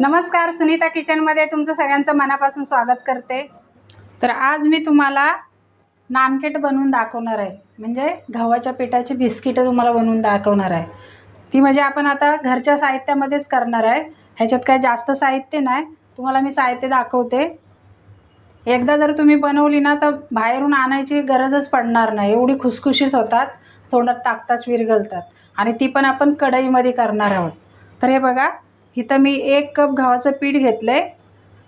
नमस्कार सुनीता किचनमध्ये तुमचं सगळ्यांचं मनापासून स्वागत करते. तर आज मी तुम्हाला नानकेट बनवून दाखवणार आहे. म्हणजे गव्हाच्या पिठाची बिस्किटं तुम्हाला बनवून दाखवणार आहे. ती म्हणजे आपण आता घरच्या साहित्यामध्येच करणार आहे. ह्याच्यात काय जास्त साहित्य नाही. तुम्हाला मी साहित्य दाखवते. एकदा जर तुम्ही बनवली ना तर बाहेरून आणायची गरजच पडणार नाही. एवढी खुसखुशीच होतात. तोंडात टाकताच विरघळतात. आणि ती पण आपण कढईमध्ये करणार आहोत. तर हे बघा इथं मी एक कप गव्हाचं पीठ घेतलं आहे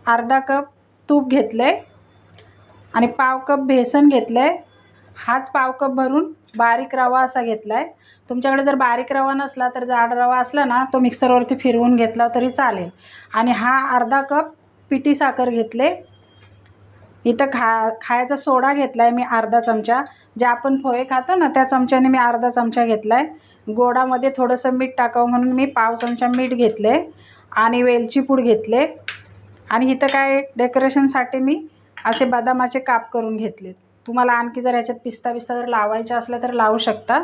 अर्धा कप तूप घेतलं आहे आणि पाव कप बेसन घेतलं आहे हाच पाव कप भरून बारीक रवा असा घेतला आहे तुमच्याकडे जर बारीक रवा नसला तर जाड रवा असला ना तो मिक्सरवरती फिरवून घेतला तरी चालेल. आणि हा अर्धा कप पिठी साखर घेतले इथं खा खायचा सोडा घेतला आहे मी अर्धा चमचा. जे आपण पोहे खातो ना त्या चमच्याने मी अर्धा चमचा घेतला आहे गोडामध्ये थोडंसं मीठ टाकावं म्हणून मी पाव चमचा मीठ घेतले आणि वेलची पूड घेतले. आणि इथं काय डेकोरेशनसाठी मी असे बदामाचे काप करून घेतले तुम्हाला आणखी जर ह्याच्यात पिस्ता बिस्ता जर लावायचा असला तर लावू शकता.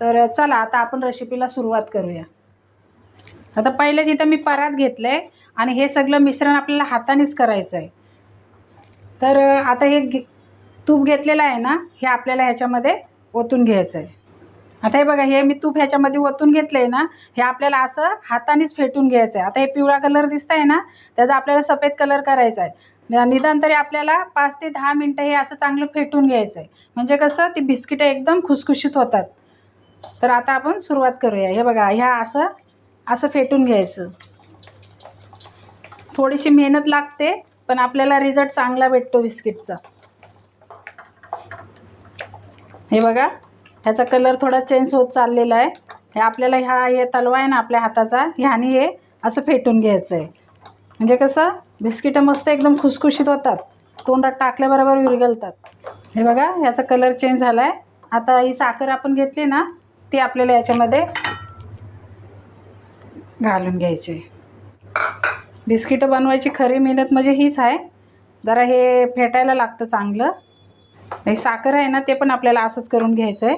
तर चला आता आपण रेसिपीला सुरुवात करूया. आता पहिलेच इथं मी परात घेतलं आहे आणि हे सगळं मिश्रण आपल्याला हातानेच करायचं आहे तर आता हे घे तूप घेतलेलं आहे ना हे आपल्याला ह्याच्यामध्ये ओतून घ्यायचं आहे आता हे बघा हे मी तूप ह्याच्यामध्ये ओतून घेतलं आहे ना हे आपल्याला असं हातानेच फेटून घ्यायचं आहे आता हे पिवळा कलर दिसत आहे ना त्याचा आपल्याला सफेद कलर करायचा आहे निदान तरी आपल्याला पाच ते दहा मिनटं हे असं चांगलं फेटून घ्यायचं आहे म्हणजे कसं ती बिस्किटं एकदम खुसखुशीत होतात. तर आता आपण सुरुवात करूया. हे बघा ह्या असं असं फेटून घ्यायचं. थोडीशी मेहनत लागते. पण आपल्याला रिझल्ट चांगला भेटतो बिस्किटचा. हे बघा ह्याचा कलर थोडा चेंज होत चाललेला आहे. हे आपल्याला ह्या हे तलवा आहे ना आपल्या हाताचा ह्याने हे असं फेटून घ्यायचं आहे म्हणजे कसं बिस्किटं मस्त एकदम खुसखुशीत होतात. तोंडात टाकल्याबरोबर विरगलतात हे बघा ह्याचा कलर चेंज झाला आहे आता ही साखर आपण घेतली ना ती आपल्याला याच्यामध्ये घालून घ्यायची. बिस्किटं बनवायची खरी मेहनत म्हणजे हीच आहे. जरा हे फेटायला लागतं चांगलं. हे साखर आहे ना ते पण आपल्याला असंच करून घ्यायचं आहे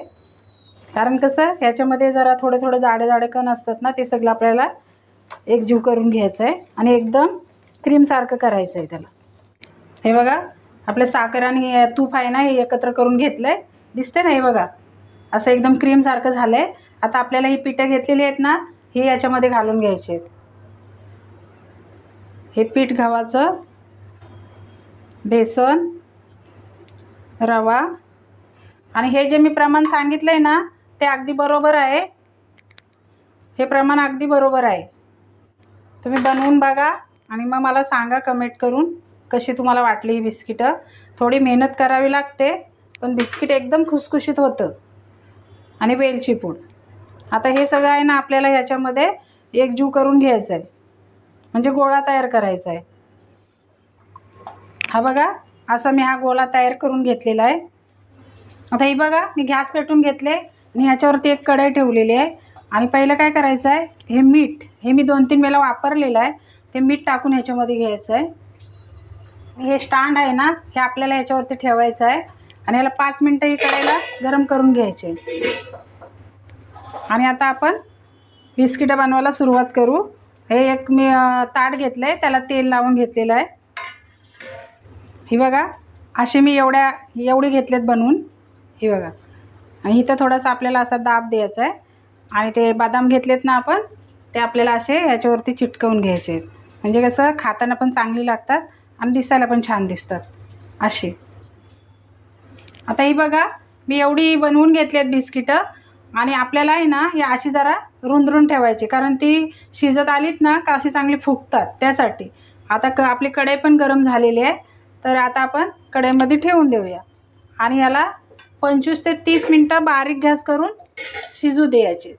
कारण कसं ह्याच्यामध्ये जरा थोडे थोडे जाडे जाडे कण असतात ना ते सगळं आपल्याला एकजीव करून घ्यायचं आहे आणि एकदम क्रीमसारखं करायचं आहे त्याला. हे बघा आपलं साखर आणि हे तूप आहे ना हे एकत्र करून घेतलं आहे दिसते ना हे बघा असं एकदम क्रीमसारखं झालं आहे आता आपल्याला ही पिठं घेतलेली आहेत ना ही याच्यामध्ये घालून घ्यायची आहेत. हे पीठ गव्हाचं बेसन रवा. आणि हे जे मी प्रमाण सांगितलं आहे ना ते अगदी बरोबर आहे. हे प्रमाण अगदी बरोबर आहे. तुम्ही बनवून बघा आणि मग मला सांगा कमेंट करून कशी तुम्हाला वाटली ही बिस्किटं. थोडी मेहनत करावी लागते पण बिस्किट एकदम खुसखुशीत होतं. आणि वेलची पूड. आता हे सगळं आहे ना आपल्याला ह्याच्यामध्ये एकजीव करून घ्यायचं आहे म्हणजे गोळा तयार करायचा आहे हा बघा असा मी हा गोळा तयार करून घेतलेला आहे. आता ही बघा मी गॅस पेटून घेतले आणि ह्याच्यावरती एक कढई ठेवलेली आहे. आणि पहिलं काय करायचं आहे हे मीठ हे मी दोन तीन वेळा वापरलेलं आहे. ते मीठ टाकून ह्याच्यामध्ये घ्यायचं आहे हे स्टँड आहे ना हे आपल्याला ह्याच्यावरती ठेवायचं आहे आणि याला पाच मिनटं ही कढईला गरम करून घ्यायचे. आणि आता आपण बिस्किटं बनवायला सुरुवात करू. हे एक मी ताट घेतलं आहे त्याला तेल लावून घेतलेलं आहे. ही बघा असे मी एवढ्या एवढी घेतलेत बनवून. ही बघा. आणि इथं थोडासा आपल्याला असा दाब द्यायचा आहे. आणि ते बदाम घेतलेत ना आपण ते आपल्याला असे ह्याच्यावरती चिटकवून घ्यायचे आहेत. म्हणजे कसं खाताना पण चांगली लागतात आणि दिसायला पण छान दिसतात. असे. आता ही बघा मी एवढी बनवून घेतली आहेत बिस्किटं. आणि आपल्याला आहे ना ही अशी जरा रुंदरून ठेवायची. कारण ती शिजत आलीच ना का अशी चांगली फुगतात त्यासाठी. आता क आपली कढई पण गरम झालेली आहे. तर आता आपण कढईमध्ये ठेवून देऊया. आणि याला पंचवीस ते तीस मिनटं बारीक गॅस करून शिजू द्यायचे.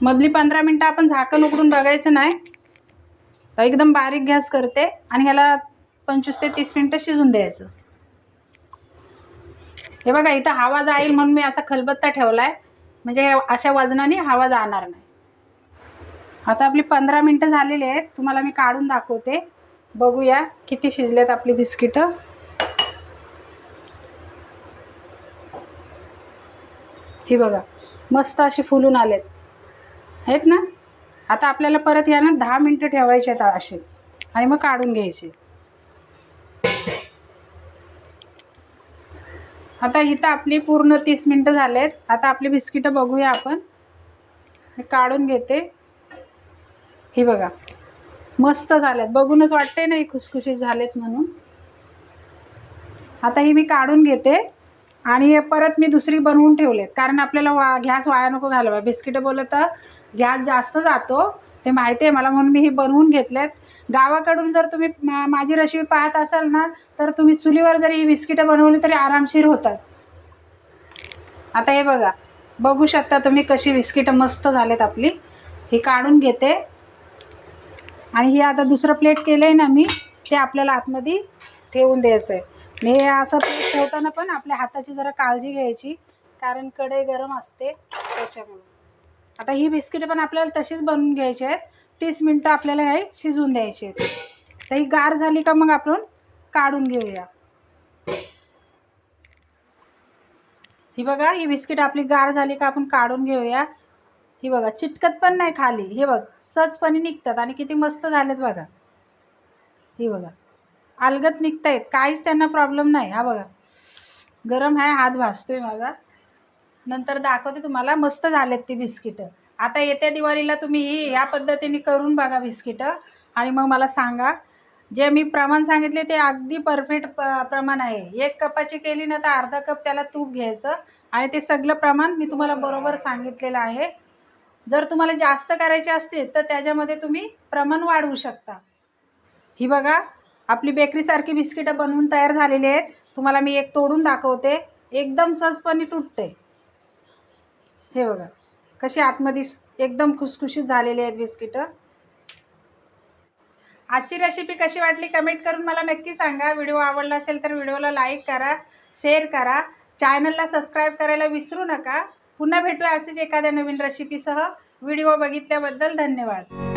मधली पंधरा मिनटं आपण झाकण उघडून बघायचं नाही. तर एकदम बारीक गॅस करते. आणि ह्याला पंचवीस ते तीस मिनटं शिजून द्यायचं. हे बघा इथं हवा जाईल म्हणून मी असा खलबत्ता ठेवला आहे म्हणजे अशा वजनाने हवा जाणार नाही. आता आपली पंधरा मिनटं झालेली आहेत. तुम्हाला मी काढून दाखवते. बघूया किती शिजलेत आपली बिस्किटं. ही बघा मस्त अशी फुलून आलेत. आहेत ना? आता आपल्याला परत या ना दहा मिनटं ठेवायचे आहेत असेच. आणि मग काढून घ्यायचे. आता इथं आपली पूर्ण तीस मिनटं झालेत. आता आपली बिस्किटं बघूया आपण. मी काढून घेते. ही बघा. मस्त झाल्यात बघूनच वाटते नाही खुसखुशीत झालेत म्हणून. आता ही मी काढून घेते. आणि परत मी दुसरी बनवून ठेवलेत. कारण आपल्याला वा गॅस वाया नको घालवा बिस्किटं बोललं तर गॅस जास्त जातो. ते माहिती आहे मला म्हणून मी ही बनवून घेतल्यात गावाकडून जर तुम्ही मा- माझी रेसिपी पाहत असाल ना तर तुम्ही चुलीवर जरी ही बिस्किटं बनवली तरी आरामशीर होतात. आता हे बघा बघू शकता तुम्ही कशी बिस्किटं मस्त झालेत आपली. ही काढून घेते. आणि ही आता दुसरं प्लेट केलं आहे ना मी ते आपल्याला आतमध्ये ठेवून द्यायचं आहे मी हे असं प्लेट ठेवताना पण आपल्या हाताची जरा काळजी घ्यायची कारण कढई गरम असते त्याच्यामुळे. आता ही बिस्किटं पण आपल्याला तशीच बनवून घ्यायची आहेत. तीस मिनटं आपल्याला हे शिजवून द्यायची आहेत. तर ही गार झाली का मग आपण काढून घेऊया. ही बघा ही बिस्किट आपली गार झाली का आपण काढून घेऊया. ही बघा चिटकत पण नाही खाली. हे बघ सहजपणे निघतात आणि किती मस्त झालेत बघा. ही बघा अलगत निघतायत. काहीच त्यांना प्रॉब्लेम नाही. हा बघा. गरम आहे हात भासतोय माझा. नंतर दाखवते तुम्हाला मस्त झालेत ती बिस्किटं. आता येत्या दिवाळीला तुम्ही ही ह्या पद्धतीने करून बघा बिस्किटं. आणि मग मला सांगा जे मी प्रमाण सांगितले ते अगदी परफेक्ट प प्रमाण आहे. एक कपाची केली ना तर अर्धा कप त्याला तूप घ्यायचं. आणि ते सगळं प्रमाण मी तुम्हाला बरोबर सांगितलेलं आहे. जर तुम्हाला जास्त करायचे असतील तर त्याच्यामध्ये तुम्ही प्रमाण वाढवू शकता. ही बघा आपली बेकरीसारखी बिस्किटं बनवून तयार झालेली आहेत. तुम्हाला मी एक तोडून दाखवते. एकदम सहजपणे तुटते. हे बघा. कशी आतमध्ये एकदम खुसखुशीत झालेली आहेत बिस्किटं. आजची रेसिपी कशी वाटली कमेंट करून मला नक्की सांगा. व्हिडिओ आवडला असेल तर व्हिडिओला लाईक करा शेअर करा. चॅनलला सबस्क्राईब करायला विसरू नका. पुन्हा भेटूया असेच एखाद्या नवीन रेसिपीसह व्हिडिओ बघितल्याबद्दल धन्यवाद.